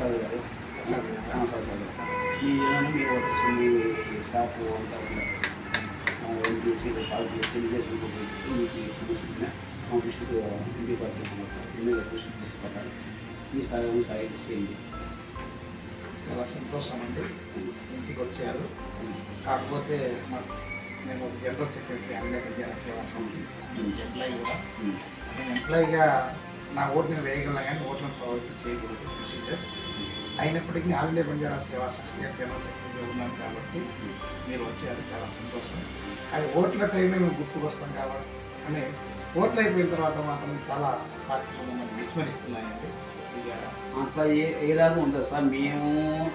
మీ ఏమైనా మీ వర్కర్స్ మీ స్టాఫ్ అంతా ఉన్నారు ఏం చేసి కాల్ చేసి తెలియజేసి మీకు సమస్య మా దృష్టికి ఇంటి పార్టీ ఎమ్మెల్యే దృష్టికి తీసుకుపట్టాలి మీ సహాయం సహాయం చేయండి. చాలా సంతోషం అండి. ఇంటికి వచ్చారు. కాకపోతే మాకు నేను జనరల్ సెక్రటరీ అంబేద్కర్ విద్యా సేవా సమితి. ఎంప్లాయీ కూడా నేను ఎంప్లాయీగా నా ఓటుని వేయగలను కానీ ఓట్లను ప్రభావితం చేయకూడదు ప్రొసీజర్ అయినప్పటికీ ఆల్ ఇండియా బంజారా సేవా స్టేట్ జనరల్ సెక్రటరీ ఉన్నాను కాబట్టి మీరు వచ్చారు చాలా సంతోషం. అది ఓట్ల టైమే మేము గుర్తుకొస్తాం కాబట్టి అని ఓట్లు అయిపోయిన తర్వాత మాత్రం చాలా పార్టీలు మమ్మల్ని విస్మరిస్తున్నాయండి. అట్లా ఏ ఏలాగా ఉంటుంది సార్. మేము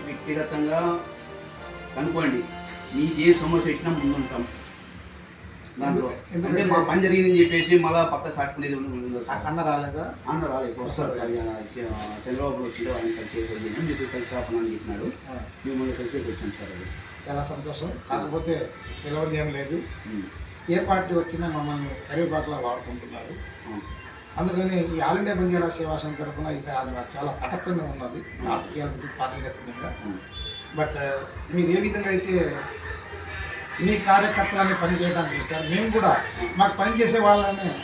వ్యక్తిగతంగా కనుక్కోండి. మీకు ఏ సమస్య వచ్చినా ముందుంటాం. దాంట్లో. ఎందుకంటే- అంటే మా పని జరిగిందని చెప్పేసి మళ్ళా పక్క సార్. అన్న రాలేదా? అన్న రాలేదు. వస్తారు సార్ చంద్రబాబు వచ్చిండు ఆయన కలిసి చేయగలిగింది మీకు కలిసి రాపనని చెప్పినాడు. మిమ్మల్ని కలిసి వచ్చాం సార్ అది. చాలా సంతోషం. కాకపోతే తెలియదు ఏం లేదు. ఏ పార్టీ వచ్చినా మమ్మల్ని కరివేపాకులా వాడుకుంటున్నారు. అందుకని ఈ ఆల్ ఇండియా బంజారా సేవా సంఘ్ తరఫున ఈసారి చాలా తటస్థంగా ఉన్నది. అతీతంగా ఉమ్. బట్ మీరు ఏ విధంగా అయితే మీ కార్యకర్తలని పని చేయడానికి ఇస్తారు. మేము కూడా మాకు పని చేసే వాళ్ళని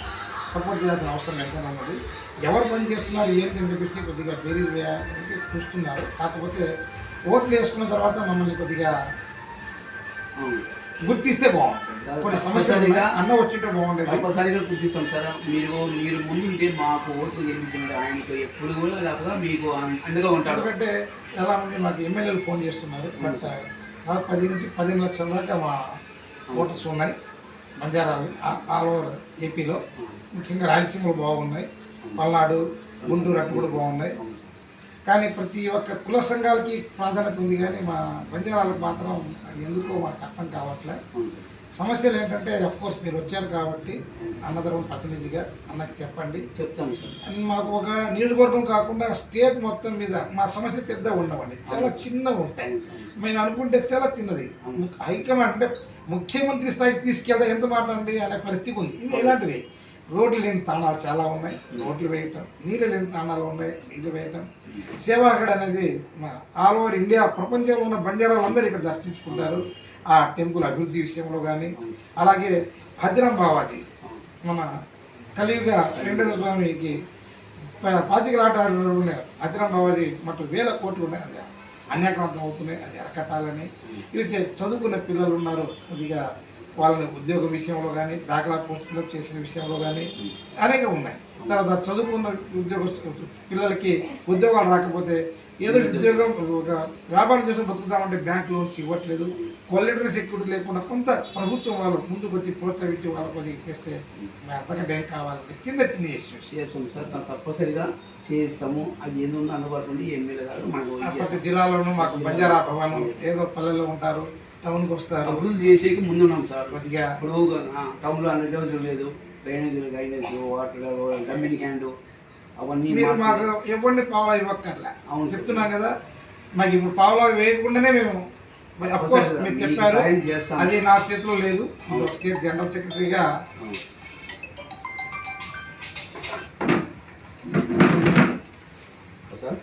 సపోర్ట్ చేయాల్సిన అవసరం ఎంతైనా ఉన్నది. ఎవరు పని చేస్తున్నారు ఏంటి అని చెప్పేసి కొద్దిగా బేరీ వేయాలని చూస్తున్నారు. కాకపోతే ఓట్లు వేసుకున్న తర్వాత మమ్మల్ని కొద్దిగా. గుర్తిస్తే బాగుంటుంది. కొన్ని సమస్యలు ఉన్నాయి. తప్పనిసరిగా- అన్న వచ్చింటే బాగుండేది. కంపల్సరీగా గుర్తిస్తాం సార్. మీరు మీరు ముందుంటే మాకు ఓట్లు గెలిపించండి. ఆయనకు ఎప్పుడు కూడా లేకపోతే మీకు అండగా ఉంటాడు. ఎందుకంటే చాలా మంది మాకు ఎమ్మెల్యేలు ఫోన్ చేస్తున్నారు. దాదాపు పది నుంచి పదిహేను లక్షల దాకా మా ఓటర్స్ ఉన్నాయి. బంజారాలు ఆల్ ఓవర్ ఏపీలో. ముఖ్యంగా రాయలసీమలు బాగున్నాయి. పల్నాడు గుంటూరు అటు కూడా బాగున్నాయి. కానీ ప్రతి ఒక్క కుల సంఘాలకి ప్రాధాన్యత ఉంది కానీ మా బంజారాలకు మాత్రం అది ఎందుకో మాకు అర్థం కావట్లేదు సమస్యలు ఏంటంటే కోర్స్ మీరు వచ్చారు కాబట్టి అన్నదరం ప్రతినిధిగా అన్నకి చెప్పండి. చెప్తాము సార్. అండ్ మాకు ఒక నియోజకవర్గం కాకుండా స్టేట్ మొత్తం మీద మా సమస్య పెద్ద ఉండవండి. చాలా చిన్నవి ఉంటాయి. మేము అనుకుంటే చాలా చిన్నది. హైకమాండ్ అంటే ముఖ్యమంత్రి స్థాయికి తీసుకెళ్తే ఎంత మాట అండి అనే పరిస్థితి ఉంది. ఇది ఇలాంటివి రోడ్లు లేని తాణాలు చాలా ఉన్నాయి. రోడ్లు వేయటం నీళ్ళు లేని తాణాలు ఉన్నాయి. నీళ్ళు వేయటం. సేవాగఢ్ అనేది మా ఆల్ ఓవర్ ఇండియా ప్రపంచంలో ఉన్న బంజారాలు అందరూ ఇక్కడ దర్శించుకుంటారు. ఆ టెంపుల్ అభివృద్ధి విషయంలో కానీ అలాగే భద్రం బావాజీ మన కలియుగ వెంకటేశ్వర స్వామికి ప- పాతికల ఉన్నాయి భద్రం బావాజీ మటు వేల కోట్లు ఉన్నాయి. అది అన్యాక్రాంతం అవుతున్నాయి. అది అరకట్టాలని. ఇవి చే- చదువుకున్న పిల్లలు ఉన్నారు. కొద్దిగా వాళ్ళని ఉద్యోగ విషయంలో కానీ దాఖలా పోస్టులు చేసిన విషయంలో కానీ అనేక ఉన్నాయి. తర్వాత చదువుకున్న ఉద్యోగ పిల్లలకి ఉద్యోగాలు రాకపోతే ఏదో ఉద్యోగం ఒక వ్యాపారం చేసి బతుకుతామంటే బ్యాంక్ లోన్స్ ఇవ్వట్లేదు. క్వాలిటీ సెక్యూరిటీ లేకుండా కొంత ప్రభుత్వం వాళ్ళు ముందుకు వచ్చి ప్రోత్సహించి వాళ్ళకి కొద్దిగా చేస్తే అంతకంటే ఏం కావాలంటే చిన్న చిన్న ఇష్యూస్ చేస్తాము సార్ దాన్ని తప్పనిసరిగా చేస్తాము. అది ఏది అందుబాటులో ఎమ్మెల్యే గారు మనకు చేస్తాం. జిల్లాలోనూ మాకు బంజారా భవనం ఏదో పల్లెల్లో ఉంటారు టౌన్కి వస్తారు. అభివృద్ధి చేసేకి ముందున్నాం సార్. కొద్దిగా ఇప్పుడు టౌన్లో అన్ని రోజులు లేదు. డ్రైనేజీలు గైనేజ్ వాటర్ గమ్మిని క్యాండు అవన్నీ మాకు ఇవ్వండి పావులా ఇవ్వక్కర్లే. అవును సార్. చెప్తున్నాం కదా మాకు ఇప్పుడు పావులా వేయకుండానే మేము మీరు మీకు చెప్పారు. అది నా చేతిలో లేదు స్టేట్ జనరల్ సెక్రటరీగా. సార్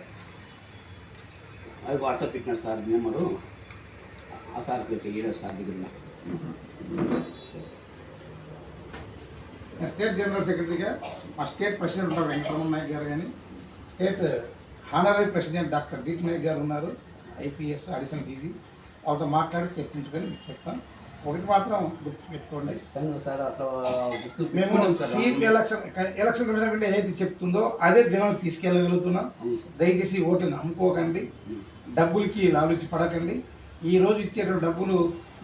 అది వాట్సాప్ పెట్టినాడు సార్ నెంబరు ఆ సార్కి చేయడం సార్ దగ్గర. స్టేట్ జనరల్ సెక్రటరీగా మా స్టేట్ ప్రెసిడెంట్ ఉన్నారు వెంకటరమణ నాయక్ గారు కానీ స్టేట్ హానరీ ప్రెసిడెంట్ డాక్టర్ డీట్ నాయక్ గారు ఉన్నారు ఐపీఎస్ అడిషనల్ డీజీ వాళ్ళతో మాట్లాడి చర్చించుకొని మీకు చెప్తాను ఒకటి మాత్రం గుర్తుపెట్టుకోండి సార్ అట్లా మేము చీఫ్ ఎలక్షన్ ఎలక్షన్ కమిషన్ కంటే ఏది చెప్తుందో అదే జనం తీసుకెళ్ళగలుగుతున్నాం. దయచేసి ఓటుని అమ్ముకోకండి డబ్బులకి లాలుచి పడకండి. ఈ రోజు ఇచ్చేటువంటి డబ్బులు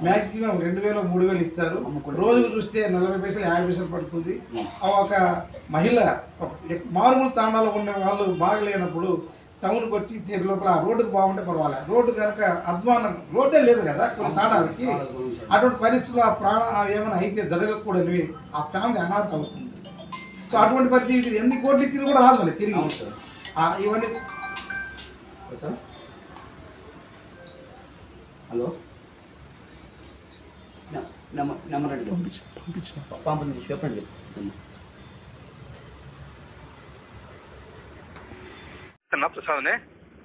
మ్యాక్సిమం రెండు వేలు మూడు వేలు ఇస్తారు. రోజుకు చూస్తే నలభై పైసలు యాభై పైసలు పడుతుంది. ఒక మహిళ మారుమూల తాండాలో ఉన్న వాళ్ళు బాగలేనప్పుడు టౌన్కి వచ్చి తీరు లోపల ఆ రోడ్డుకు బాగుంటే పర్వాలేదు రోడ్డు కనుక అధ్వానం రోడ్డే లేదు కదా కొన్ని తాండాలకి. అటువంటి పరిస్థితుల్లో ఆ ప్రాణ ఏమైనా అయితే జరగకూడనివి ఆ ఫ్యామిలీ అనాథ అవుతుంది. సో అటువంటి పరిస్థితి ఎన్ని కోట్లు ఇచ్చినా కూడా రాదు మళ్ళీ తిరిగి. ఇవన్నీ సార్. హలో. నె- నెంబర్ నెంబర్ అడిగి పంపించి చెప్పండి. నా? ప్రసాద్నే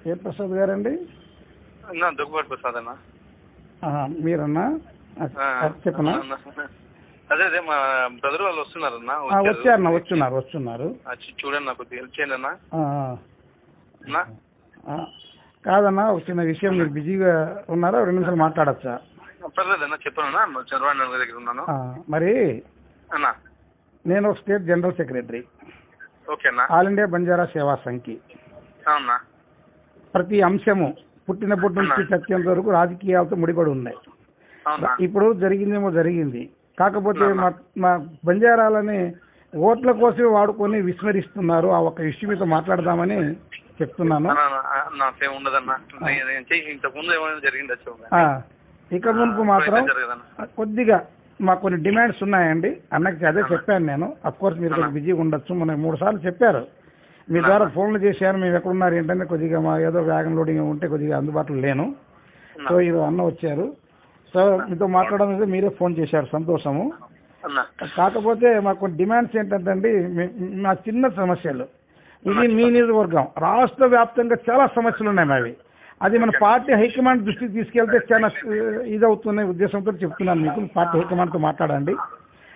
ఏ ప్రసాద్ గారండి? అన్నా దుగ్గుబాటు ప్రసాద్ అన్న. మీరన్నా? చెప్పనా? అన్న. అదే అదే మా బ్రదర్ వాళ్ళు వస్తున్నారన్నా ఆ, వచ్చారన్నా వచ్చున్నారు వచ్చున్నారు వచ్చి చూడండి నాకు హెల్ప్ చేయండి అన్న? అన్నా. కాదన్నా ఒక చిన్న విషయం మీరు బిజీగా ఉన్నారా? రెండు నిమిషాలు మాట్లాడచ్చా? అన్న చంద్రబాబు గారి దగ్గర ఉన్నాను. మరి అన్న? నేను ఒక స్టేట్ జనరల్ సెక్రటరీ. ఓకే అన్న. ఆల్ ఇండియా బంజారా సేవా సంఖ్య ప్రతి అంశము పుట్టినప్పటి నుంచి చచ్చేంత వరకు రాజకీయాలతో ముడిపడి ఉన్నాయి. ఇప్పుడు జరిగిందేమో జరిగింది. కాకపోతే మా బంజారాలని ఓట్ల కోసమే వాడుకొని విస్మరిస్తున్నారు. ఆ ఒక్క ఇష్యూ మీద మాట్లాడదామని చెప్తున్నాను. ముందు ఇక మునుపు మాత్రం కొద్దిగా మాకు కొన్ని డిమాండ్స్ ఉన్నాయండి. అన్నకి అదే చెప్పాను నేను. అఫ్ కోర్స్ మీరు బిజీగా ఉండొచ్చు. మనకి మూడు సార్లు చెప్పారు. మీ ద్వారా ఫోన్లు చేశారు మేము ఎక్కడున్నారు ఏంటంటే కొద్దిగా మా ఏదో వ్యాగన్ లోడింగ్ ఉంటే కొద్దిగా అందుబాటులో లేను. సో ఇది అన్న వచ్చారు. సో మీతో మాట్లాడడం మీరే ఫోన్ చేశారు సంతోషము. కాకపోతే మాకు డిమాండ్స్ ఏంటంటే అండి మీ- చిన్న సమస్యలు. ఇది మీ నియోజకవర్గం. రాష్ట్ర వ్యాప్తంగా చాలా సమస్యలు ఉన్నాయి మావి. అది మన పార్టీ హైకమాండ్ దృష్టికి తీసుకెళ్తే చాలా ఇది అవుతున్న ఉద్దేశంతో చెప్తున్నాను మీకు. పార్టీ హైకమాండ్తో మాట్లాడండి.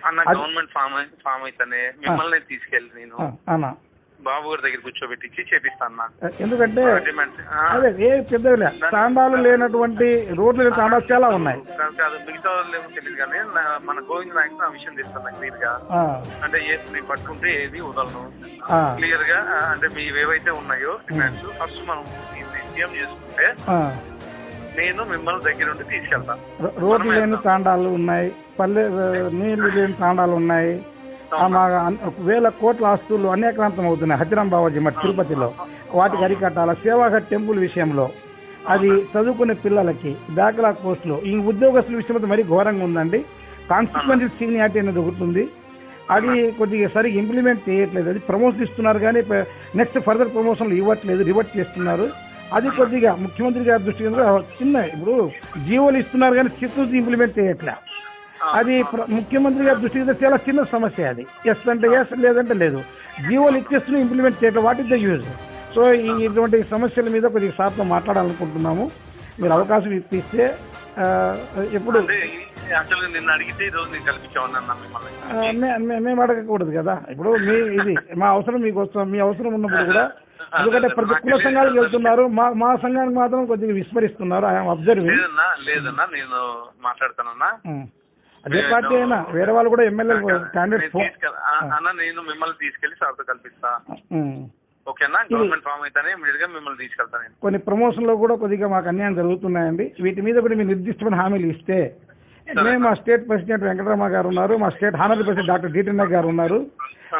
అన్న గవర్నమెంట్ ఫామ్ ఫామ్ అయితేనే మిమ్మల్ని తీసుకెళ్ళి నేను బాబు గారి దగ్గర కూర్చోబెట్టించి చేపిస్తా అన్న ఎందుకంటే డిమాండ్ అదే ఏ పెద్దగా తాండాలు లేనటువంటి రోడ్లు తాండాలు చాలా ఉన్నాయి. కాదు మిగతా వాళ్ళు ఏమో తెలియదు కానీ మన గోవింద్ నాయక్ ఆ విషయం తెలుస్తాను క్లియర్గా అంటే ఏ నేను పట్టుకుంటే ఏది వదలను. క్లియర్గా అంటే మీ ఏవైతే ఉన్నాయో డిమాండ్స్ ఫస్ట్ మనం సీఎం చేసుకుంటే. నేను మిమ్మల్ని దగ్గర నుండి తీసుకెళ్తా రో- రోడ్లు లేని తాండాలు ఉన్నాయి పల్లె నీళ్ళు లేని తాండాలు ఉన్నాయి. వేల కోట్ల ఆస్తులు అన్యాక్రాంతం అవుతున్నాయి హజరం బాబాజీ మరి తిరుపతిలో. వాటికి అరికట్టాల? సేవాఘట్ టెంపుల్ విషయంలో. అది చదువుకునే పిల్లలకి బ్యాక్లాగ్ పోస్టులు. ఈ ఉద్యోగస్తుల విషయంలో మరీ ఘోరంగా ఉందండి. కాన్స్టిట్యువెన్సీ సీనియారిటీ అనేది ఒకటి అది కొద్దిగా సరిగ్గా ఇంప్లిమెంట్ చేయట్లేదు. అది ప్రమోషన్ ఇస్తున్నారు కానీ నెక్స్ట్ ఫర్దర్ ప్రమోషన్లు ఇవ్వట్లేదు రివర్ట్ చేస్తున్నారు. అది కొద్దిగా ముఖ్యమంత్రి గారి దృష్టి చిన్న ఇప్పుడు జీవోలు ఇస్తున్నారు కానీ చిత్తూరు ఇంప్లిమెంట్ చేయట్లేదు అది ముఖ్యమంత్రి గారి దృష్టికి చాలా చిన్న సమస్య అది. ఎస్ అంటే ఎస్ లేదంటే లేదు. జీవోలు ఇచ్చేస్తున్న ఇంప్లిమెంట్ చేయట్లేదు what is the use so ఇటువంటి సమస్యల మీద కొద్దిగా సార్తో మాట్లాడాలనుకుంటున్నాము. మీరు అవకాశం ఇప్పిస్తే ఎప్పుడు? మేము అడగకూడదు కదా. ఇప్పుడు మీ ఇది మా అవసరం మీకు వస్తాం. మీ అవసరం ఉన్నప్పుడు కూడా. ఎందుకంటే ప్రతి కుల సంఘాలకు వెళ్తున్నారు. మా మా సంఘానికి మాత్రం కొద్దిగా విస్మరిస్తున్నారు. ఐఎమ్ అబ్జర్వింగ్ లేదన్నా నేను మాట్లాడతానన్నా. అదే పార్టీ అయినా వేరే వాళ్ళు కూడా ఎమ్మెల్యే క్యాండిడేట్ అన్న నేను మిమ్మల్ని తీసుకెళ్ళి సార్తో కల్పిస్తా. ఓకేనా? గవర్నమెంట్ ఫామ్ అయితేనే ఇమీడియట్గా మిమ్మల్ని తీసుకెళ్తా నేను. కొన్ని ప్రమోషన్లో కూడా కొద్దిగా మాకు అన్యాయం జరుగుతున్నాయండి. వీటి మీద కూడా మీరు నిర్దిష్టమైన హామీలు ఇస్తే మేము మా స్టేట్ ప్రెసిడెంట్ వెంకటరమ గారు ఉన్నారు. మా స్టేట్ హానర్ ప్రెసిడెంట్ డాక్టర్ డిటెన్న గారు ఉన్నారు.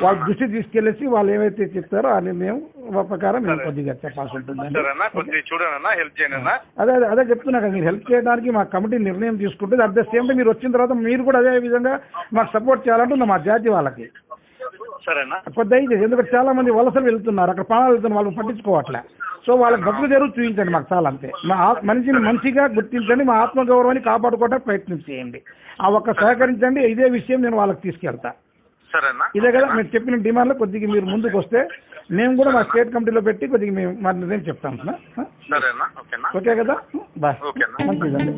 వాళ్ళ దృష్టి తీసుకెళ్ళేసి వాళ్ళు ఏవైతే చెప్తారో ఆ నిర్ణయం ప్రకారం మేము కొద్దిగా చెప్పాల్సి అన్న అదే అదే అదే చెప్తున్నా కదా మీరు హెల్ప్ చేయడానికి మా కమిటీ నిర్ణయం తీసుకుంటుంది. అట్ ద సేమ్ టైం మీరు వచ్చిన తర్వాత మీరు కూడా అదే విధంగా మాకు సపోర్ట్ చేయాలంటున్నా మా జాతి వాళ్ళకి. సరేనా? కొద్ది దయచేసి ఎందుకంటే చాలా మంది వలసలు వెళ్తున్నారు. అక్కడ ప్రాణాలు వెళ్తున్నారు వాళ్ళు పట్టించుకోవట్లే. సో వాళ్ళకి బతుకు జరుగు చూపించండి మాకు చాలా అంతే. మా మనిషిని మనిషిగా గుర్తించండి మా ఆత్మగౌరవాన్ని కాపాడుకోవడానికి ప్రయత్నం చేయండి. ఆ ఒక్క సహకరించండి ఇదే విషయం నేను వాళ్ళకి తీసుకెళ్తా. సరేనా? ఇదే కదా మీరు చెప్పిన డిమాండ్లో కొద్దిగా మీరు ముందుకు వస్తే మేము కూడా మా స్టేట్ కమిటీలో పెట్టి కొద్దిగా మేము మా నిర్ణయం చెప్తాం. ఓకే కదా? బాయ్. మంచిదండి